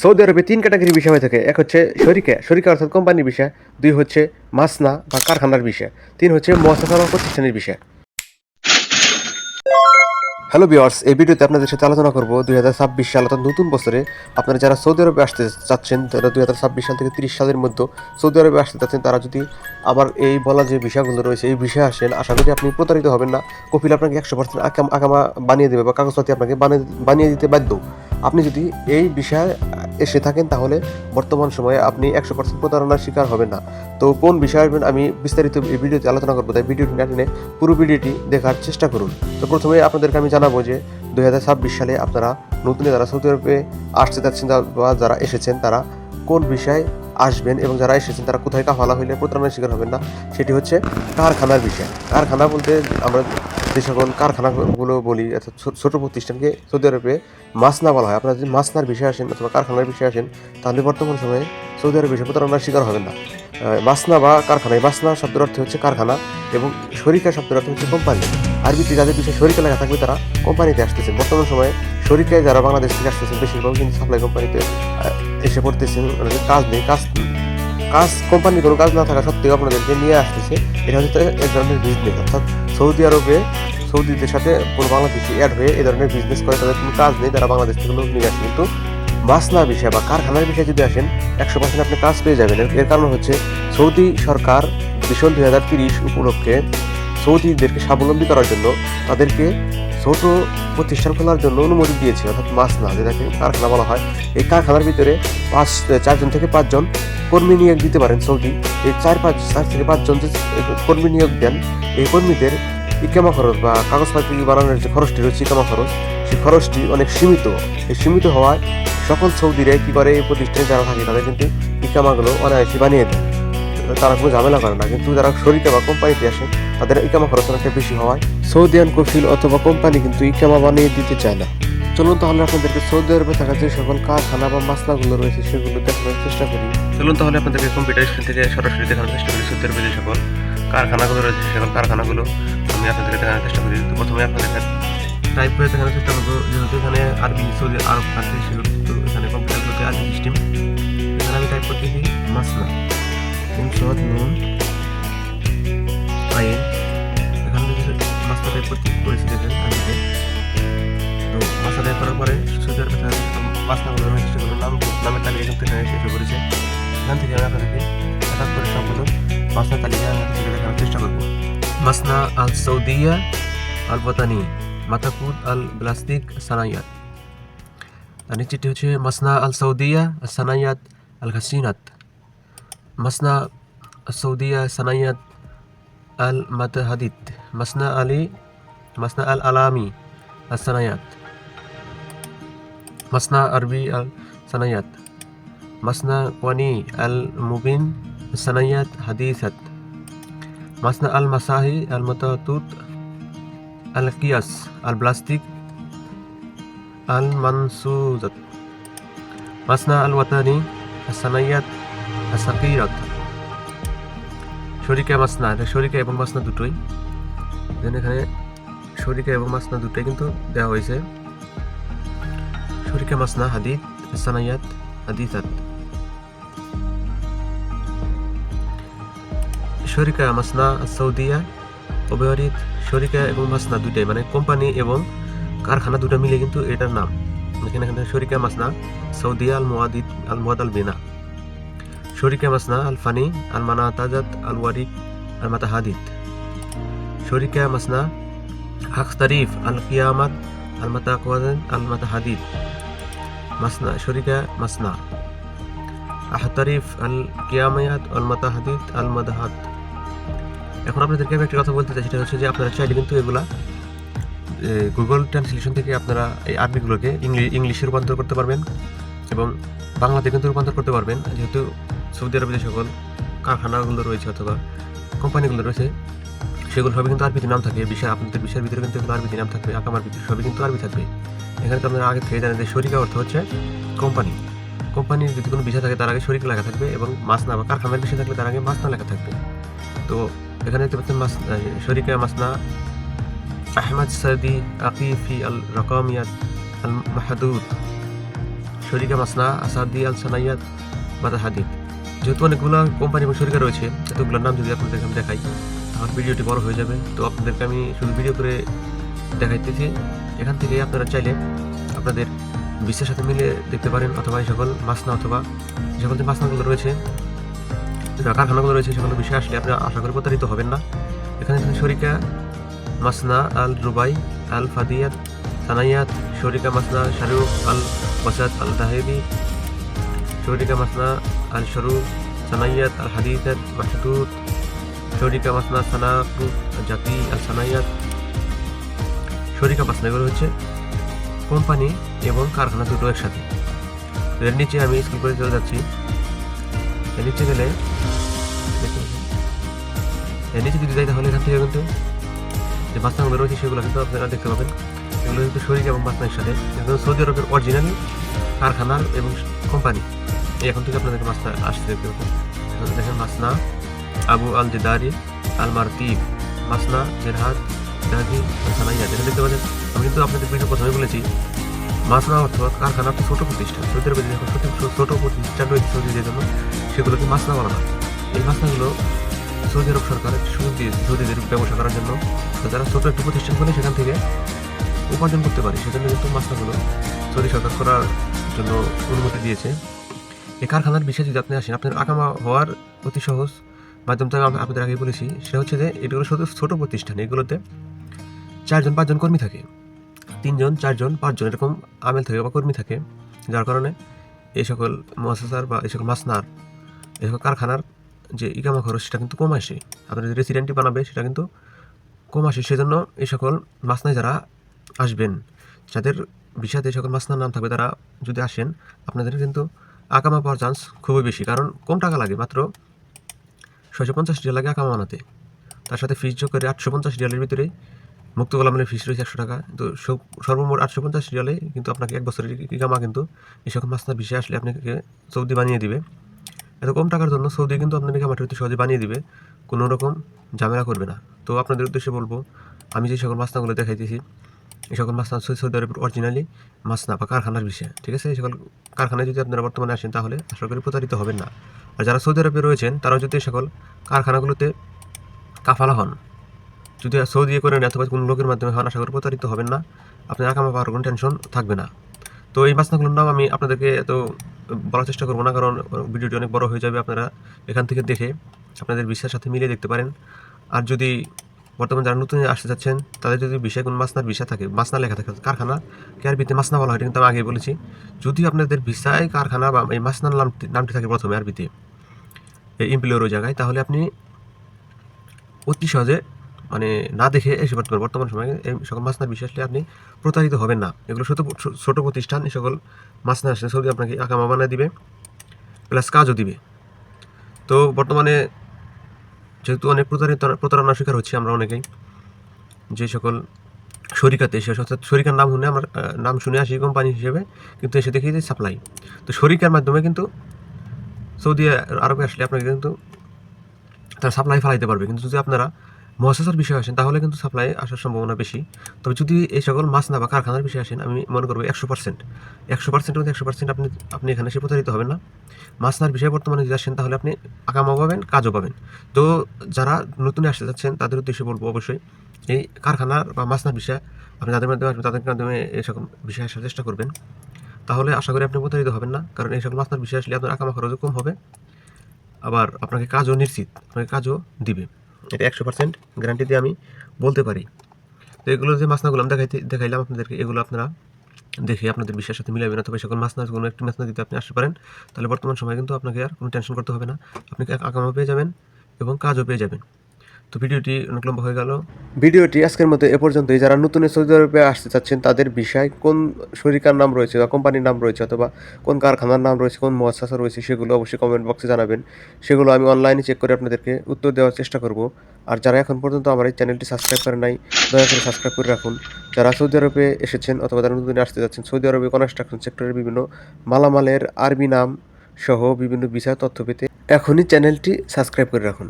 Saudi আরবে তিন category বিষয় হয়ে থাকে। এক হচ্ছে শরিকা। শরিকা অর্থাৎ কোম্পানির বিষয়, দুই হচ্ছে মাসনা বা কারখানার বিষয়, তিন হচ্ছে মহাসাধারণ প্রতিষ্ঠানের বিষয়। হ্যালো বিয়ার্স এই ভিডিওতে আপনাদের সাথে আলোচনা করব দুই হাজার ছাব্বিশ সাল, অর্থাৎ নতুন বছরে আপনারা যারা সৌদি আরবে আসতে চাচ্ছেন, তারা দুই হাজার ছাব্বিশ সাল থেকে তিরিশ সালের মধ্যে সৌদি আরবে আসতে চাচ্ছেন, তারা যদি আমার এই বলা যে বিষয়গুলো রয়েছে, এই বিষয়ে আসেন, আশা করি আপনি প্রতারিত হবেন না। কপিল আপনাকে একশো পার্সেন্ট আকামা বানিয়ে দেবে বা কাগজপাতি আপনাকে বানিয়ে বানিয়ে দিতে বাধ্য। আপনি যদি এই বিষয়ে এসে থাকেন, তাহলে বর্তমান সময়ে আপনি একশো পার্সেন্ট প্রতারণার শিকার হবেন না। তো কোন বিষয় আসবেন, আমি বিস্তারিত এই ভিডিওতে আলোচনা করব, তাই ভিডিওটি না টেনে পুরো ভিডিওটি দেখার চেষ্টা করুন। তো প্রথমে আপনাদেরকে আমি জানাব যে দুই হাজার ছাব্বিশ সালে আপনারা নতুন যারা সৌদি আরবে আসতে যাচ্ছেন বা যারা এসেছেন, তারা কোন বিষয়ে আসবেন এবং যারা এসেছেন, তারা কোথায় কাফালা হইলে প্রতারণার শিকার হবেন না, সেটি হচ্ছে কারখানার বিষয়। কারখানা বলতে আমরা যে সকল কারখানাগুলো বলি, অর্থাৎ ছোট প্রতিষ্ঠানকে সৌদি আরবে মাসনা বলা হয়। আপনারা যদি মাসনার বিষয়ে আসেন অথবা কারখানার বিষয়ে আসেন, তাহলে বর্তমান সময়ে সৌদি আরবে বিষয়ে প্রতারণার শিকার হবেন না। মাসনা বা কারখানা এই মাসনা শব্দের অর্থ হচ্ছে কারখানা এবং শরিকা শব্দের অর্থ হচ্ছে কোম্পানি। আরবিতে যাদের বিষয়ে শরিকা লেখা থাকবে তারা কোম্পানিতে আসতেছেন বর্তমান সময়ে শরিকায় যারা বাংলাদেশ থেকে আসতেছেন বেশিরভাগ কিন্তু সাপ্লাই কোম্পানিতে এসে পড়তেছেন ওনাদের কাজ নেই, কাজ কাজ কোম্পানি কোনো কাজ না থাকা সত্ত্বেও আপনাদেরকে নিয়ে আসতেছে। এটা হচ্ছে এক ধরনের বিজনেস অর্থাৎ সৌদি আরবে, সৌদিদের সাথে কোনো বাংলাদেশি অ্যাড হয়ে এ ধরনের বিজনেস করে তাদের কোনো কাজ নেই, তারা বাংলাদেশ থেকে লোক নিয়ে আসে। কিন্তু মাসনার বিষয় বা কারখানার বিষয়ে যদি আসেন, একশো পার্সেন্ট আপনি কাজ পেয়ে যাবেন। এর- কারণ হচ্ছে সৌদি সরকার ভিশন দুই হাজার তিরিশ উপলক্ষে সৌদিদেরকে স্বাবলম্বী করার জন্য তাদেরকে ছোট প্রতিষ্ঠান খোলার জন্য অনুমতি দিয়েছে, অর্থাৎ মাছ না, যেটাকে কারখানা বলা হয়। এই কারখানার ভিতরে পাঁচ, চারজন থেকে পাঁচজন কর্মী নিয়োগ দিতে পারেন সৌদি। এই চার, পাঁচ, চার থেকে পাঁচজন যে কর্মী নিয়োগ দেন, এই কর্মীদের ইকামা খরচ বা কাগজপাতি বানানোর যে খরচটি রয়েছে, ইকামা খরচ, সেই খরচটি অনেক সীমিত। এই সীমিত হওয়ায় সকল সৌদিরে কি করে এই প্রতিষ্ঠানে যারা থাকে, তাদের কিন্তু ইকামাগুলো অনায়াসে বানিয়ে দেয়। তারা কোনো ঝামেলা করে না, কিন্তু যারা শরীরে বা কোম্পানিতে আসে, তাদের ইকামা খরচ অনেকটা বেশি হওয়ায় সৌদিয়ান কফিল অথবা কোম্পানি কিন্তু ইকামা বানিয়ে দিতে চায় না। চলুন তাহলে আপনাদেরকে সৌদি আরবে থাকা যে সকল কারখানা বা মাসলাগুলো রয়েছে, সেগুলো দেখানোর চেষ্টা করি। চলুন তাহলে আপনাদেরকে কম্পিউটার স্ক্রিন থেকে সরাসরি দেখানোর চেষ্টা করি সৌদি আরবে যে সকল কারখানাগুলো রয়েছে, সে সকল কারখানাগুলো আমি আপনাদেরকে দেখানোর চেষ্টা করি। তো প্রথমে আপনাদের টাইপ করে দেখানোর চেষ্টা করব, যেহেতু এখানে আরবি, সৌদি আরব কান্ট্রি সেহেতু এখানে কম্পিউটারগুলোতে আরবি সিস্টেম এখানে আমি টাইপ করতেছি মাসনা ইনসদ নুন এখানে মাসনা টাইপ করতে করেছি দেখেন তো টাইপ করার পরে থাকা মাসনাগুলো আমি নামের তালিকা শেষ এখান থেকে আমি আপনাদেরকে করে মাসনা তালিকা চেষ্টা করব। মাসনা আল সৌদিয়া আল বতানি মাথাকুদ আল প্লাস্টিক সানাইয়াত। আর নিচেটি হচ্ছে মাসনা আল সৌদিয়া সানাইয়াত আল ঘাসিনাত মাসনা সৌদিয়া সানাইয়াত আল মাতাহাদিদ মাসনা আলী মাসনা আল আলামি আল সানাইয়াত মাসনা আরবি আল সানাইয়াত মাসনা কোয়ানি আল মুবিন সানাইয়াত হাদিসাত মাসনা আল মাসাহি আল সাকিরাত শরিকা মাসনা, এটা শরিকা এবং দুটোই। দেন এখানে শরিকা এবং মাসনা দুটোই কিন্তু দেওয়া হয়েছে। শরিকা, মাসনা, হাদিদ সানাইয়াত হাদিসাত শরিকা, মাসনা, সৌদিয়া শরিকা এবং মাসনা মানে কোম্পানি এবং কারখানা দুটো মিলে কিন্তু এটার নাম। এখানে এখানে শরিকা, মাসনা, সৌদিয়া আল মুয়াদিদ আল মুয়াদ আল বিনা। শরিকা মাসনা আল ফানি আল মানা তাজাত আল ওয়ারিক আল মাতাহাদিদ শরিকা মাসনা আখতারিফ আল কিয়ামাত আল মাতাকওয়াজান আল মাতাহাদিদ মাসনা, শরিকা মাসনা। আহতারিফ আল কিয়ামায়াত আল মাতাহাদিদ আল মাদাহাদ এখন আপনাদেরকে আমি একটা কথা বলতে চাই, সেটা হচ্ছে যে আপনারা চাইলে কিন্তু এগুলা গুগল ট্রান্সলেশন থেকে আপনারা এই আরবিগুলোকে ইংলি- ইংলিশে রূপান্তর করতে পারবেন এবং বাংলাতে কিন্তু রূপান্তর করতে পারবেন। যেহেতু সৌদি আরবে যে সকল কারখানাগুলো রয়েছে অথবা কোম্পানিগুলো রয়েছে, সেগুলো সবই কিন্তু আরবিতে নাম থাকে। বিষয় আপনাদের বিষয়ের ভিতরে কিন্তু এগুলো আরবিতে নাম থাকবে আকামার ভিতরে সবই কিন্তু আরবি থাকবে। এখানে তো আপনারা আগে থেকে জানেন যে শরিকা অর্থ হচ্ছে কোম্পানি। কোম্পানির যদি কোনো বিষয় থাকে, তার আগে শরিক লেখা থাকবে এবং মাসনা বা কারখানার বিষয় থাকলে তার আগে মাসনা লেখা থাকবে। তো এখানে দেখতে পাচ্ছেন মাস শরিকা, মাসনা, আহমদ সাদি, আকিফি আল রকমিয়াত, আল মাহাদুদ। শরিকা, মাসনা, আসাদি, আল সানাইয়াত বাদা হাদিদ যেহেতু অনেকগুলো কোম্পানি এবং শরিকা রয়েছে, এতগুলোর নাম যদি আপনাদেরকে আমি দেখাই, তাহলে ভিডিওটি বড় হয়ে যাবে। তো আপনাদেরকে আমি শুধু ভিডিও করে দেখাইতেছি। এখান থেকে আপনারা চাইলে আপনাদের বিশ্বের সাথে মিলে দেখতে পারেন, অথবা এই সকল মাসনা অথবা যে সকল যে মাসনাগুলো রয়েছে কারখানাগুলো রয়েছে, সেগুলো বিষয়ে আসলে আপনারা আশা করে প্রতারিত হবেন না। এখানে শরিকা মাসনা আল রুবাই, আল ফাদিয়াত, সানাইয়াত, শরিকা মাসনা শাহরুখ, আল ওয়াসাদ, আল তাহেবি আল শরুফ সানাইয়াত আল হাদিসাত মাহদুদ শরিকা মাসনা সানাকুত জাতি আল সানাইয়াত শরিকা মাসনা এগুলো হচ্ছে কোম্পানি এবং কারখানা দুটো একসাথে। এর নিচে আমি স্কুল করে চলে যাচ্ছি। এর নিচে গেলে এর নিচে যদি যাই তাহলে এখান থেকে কিন্তু যে মাসনাগুলো রয়েছে সেগুলো কিন্তু আপনারা দেখতে পাবেন। এগুলো কিন্তু শরীর এবং মাসনা একসাথে। সৌদি আরবের অরিজিনাল কারখানার এবং কোম্পানি এখন থেকে আপনাদেরকে মাসনা আসতে দেখতে এখানে দেখেন মাসনা আবু আল জেদারি আল মারতিব মাসনা জেরহাদ জাহাজি সানাইয়া যেটা দেখতে পাচ্ছেন, আমি কিন্তু আপনাদের বিষয়ে প্রথমে বলেছি। মাসনা অথবা কারখানা একটা ছোটো প্রতিষ্ঠান। সৌদি আরবে যে ছোটো প্রতিষ্ঠান রয়েছে সৌদিদের জন্য, সেগুলোকে মাসনা বলা হয়। এই মাসনাগুলো সৌদি আরব সরকার একটা সুযোগ দিয়েছে সৌদিদের ব্যবসা করার জন্য যারা ছোটো একটু প্রতিষ্ঠান করে সেখান থেকে উপার্জন করতে পারে। সেজন্য কিন্তু মাসনাগুলো সৌদি সরকার করার জন্য অনুমতি দিয়েছে। এই কারখানার বিষয়ে যদি আপনি আসেন আপনার আকামা হওয়ার অতি সহজ মাধ্যম তো আমি আপনাদের আগে বলেছি সেটা হচ্ছে যে এগুলো শুধু ছোটো প্রতিষ্ঠান, এগুলোতে চারজন, পাঁচজন কর্মী থাকে। তিনজন, চারজন, পাঁচজন এরকম আমেল থাকে বা কর্মী থাকে, যার কারণে এই সকল মহাসার বা এই সকল মাসনার, এই সকল কারখানার যে ইকামা খরচ, সেটা কিন্তু কম আসে। আপনার যে রেসিডেন্টটি বানাবে, সেটা কিন্তু কম আসে। সেজন্য এই সকল মাসনায় যারা আসবেন, যাদের বিষাতে এই সকল মাসনার নাম থাকবে, তারা যদি আসেন, আপনাদের কিন্তু আকামা পাওয়ার চান্স খুবই বেশি, কারণ কম টাকা লাগে, মাত্র ছয়শো পঞ্চাশ রিয়াল লাগে আকামা বানাতে। তার সাথে ফিস যোগ করে আটশো পঞ্চাশ রিয়ালের ভিতরে মুক্ত গোলামের ফিস রয়েছে একশো টাকা। তো সব- সর্বমোট আটশো পঞ্চাশ রিয়ালে কিন্তু আপনাকে এক বছরের ইকামা কিন্তু এই সকল মাসনার বিষয়ে আসলে আপনাকে সৌদি বানিয়ে দিবে। এত কম টাকার জন্য সৌদি কিন্তু আপনার ইকামাটা অতি সহজে বানিয়ে দিবে, কোনো রকম ঝামেলা করবে না। তো আপনাদের উদ্দেশ্যে বলব, আমি যে সকল মাসনাগুলো দেখাইতেছি এই সকল মাসনা সৌদি আরবের অরিজিনালি মাছ না বা কারখানার বিষয়, ঠিক আছে? এই সকল কারখানায় যদি আপনারা বর্তমানে আসেন, তাহলে আশা করি প্রতারিত হবেন না। আর যারা সৌদি আরবে রয়েছেন, তারাও যদি এই সকল কারখানাগুলোতে কাফালা হন, যদি সৌদি করে নেন অথবা কোনো লোকের মাধ্যমে হন, আশা করি প্রতারিত হবেন না। আপনার আকামা পাওয়ার কোনো টেনশন থাকবে না। তো এই মাসনাগুলোর নাম আমি আপনাদেরকে এত বলার চেষ্টা করব না, কারণ ভিডিওটি অনেক বড় হয়ে যাবে। আপনারা এখান থেকে দেখে আপনাদের বিশ্বাসের সাথে মিলিয়ে দেখতে পারেন। আর যদি বর্তমানে যারা নতুন আসতে যাচ্ছেন, তাদের যদি বিষয় কোনো মাসনার বিষয় থাকে মাসনা লেখা থাকে, কারখানা কেয়ারবিতে মাসনা বলা হয় কিন্তু আমি আগে বলেছি। যদি আপনাদের ভিসায় কারখানা বা এই মাসনার নামটি নামটি থাকে প্রথমে আর আরবিতে এই ইমপ্লয়ের ওই জায়গায়, তাহলে আপনি অতি সহজে মানে না দেখে এসে পড়তে পারেন বর্তমান সময়ে এই সকল মাসনার বিষয় আসলে আপনি প্রতারিত হবেন না। এগুলো ছোটো, ছোট প্রতিষ্ঠান, এই সকল মাসনা আসলে সৌদি আপনাকে আকামা বানিয়ে দিবে প্লাস কাজও দিবে। তো বর্তমানে যেহেতু অনেক প্রতারিত প্রতারণার শিকার হচ্ছে আমরা অনেকেই। যে সকল শরিকাতে এসে, অর্থাৎ শরিকার নাম শুনে আমার নাম শুনে আসি কোম্পানি হিসেবে, কিন্তু এসে দেখি যে সাপ্লাই তো শরিকার মাধ্যমে কিন্তু সৌদি আরবে আসলে আপনাকে কিন্তু তারা সাপ্লাই ফেলাইতে পারবে। কিন্তু যদি আপনারা মহাসাসার বিষয়ে আসেন, তাহলে কিন্তু সাপ্লাই আসার সম্ভাবনা বেশি। তবে যদি এই সকল মাছ না বা কারখানার বিষয়ে আসেন, আমি মনে করব একশো পার্সেন্ট একশো পার্সেন্টের মধ্যে একশো পার্সেন্ট আপনি আপনি এখানে এসে প্রতারিত হবেন না। মাছনার বিষয়ে বর্তমানে যদি আসেন, তাহলে আপনি আকামাও পাবেন, কাজও পাবেন। তো যারা নতুন আসতে যাচ্ছেন, তাদের উদ্দেশ্যে বলব অবশ্যই, এই কারখানার বা মাছ মাছনার বিষয়ে, আপনি যাদের মাধ্যমে আসবেন, তাদের মাধ্যমে এই সকল বিষয়ে আসার চেষ্টা করবেন। তাহলে আশা করি আপনি প্রতারিত হবেন না, কারণ এই সকল মাছ মাছনার বিষয়ে আসলে আপনার আকামা খরচও কম হবে। আবার আপনাকে কাজও নিশ্চিত, আপনাকে কাজও দিবে। এটা একশো পার্সেন্ট গ্যারান্টি দিয়ে আমি বলতে পারি। তো এগুলো যে মাছনাগুলো আমি দেখাইতে দেখাইলাম আপনাদেরকে, এগুলো আপনারা দেখে আপনাদের বিশ্বাসের সাথে মিলাবেন অথবা সকল মাছ মাছনা কোনো একটি মাছনা যদি আপনি আসতে পারেন, তাহলে বর্তমান সময় কিন্তু আপনাকে আর কোনো টেনশন করতে হবে না। আপনি আগামা পেয়ে যাবেন এবং কাজও পেয়ে যাবেন। তো ভিডিওটি অনেক লম্বা হয়ে গেল। ভিডিওটি আজকের মতো এ পর্যন্তই। যারা নতুন সৌদি আরবে আসতে চাচ্ছেন, তাদের বিষয় কোন শরিকার নাম রয়েছে বা কোম্পানির নাম রয়েছে অথবা কোন কারখানার নাম রয়েছে, কোন মহাশাসা রয়েছে, সেগুলো অবশ্যই কমেন্ট বক্সে জানাবেন। সেগুলো আমি অনলাইনে চেক করে আপনাদেরকে উত্তর দেওয়ার চেষ্টা করব। আর যারা এখন পর্যন্ত আমার এই চ্যানেলটি সাবস্ক্রাইব করে নাই, দয়া করে সাবস্ক্রাইব করে রাখুন। যারা সৌদি আরবে এসেছেন অথবা যারা নতুন আসতে যাচ্ছেন, সৌদি আরবে কনস্ট্রাকশন সেক্টরের বিভিন্ন মালামালের আরবি নাম সহ বিভিন্ন বিষয় তথ্য পেতে এখনই চ্যানেলটি সাবস্ক্রাইব করে রাখুন।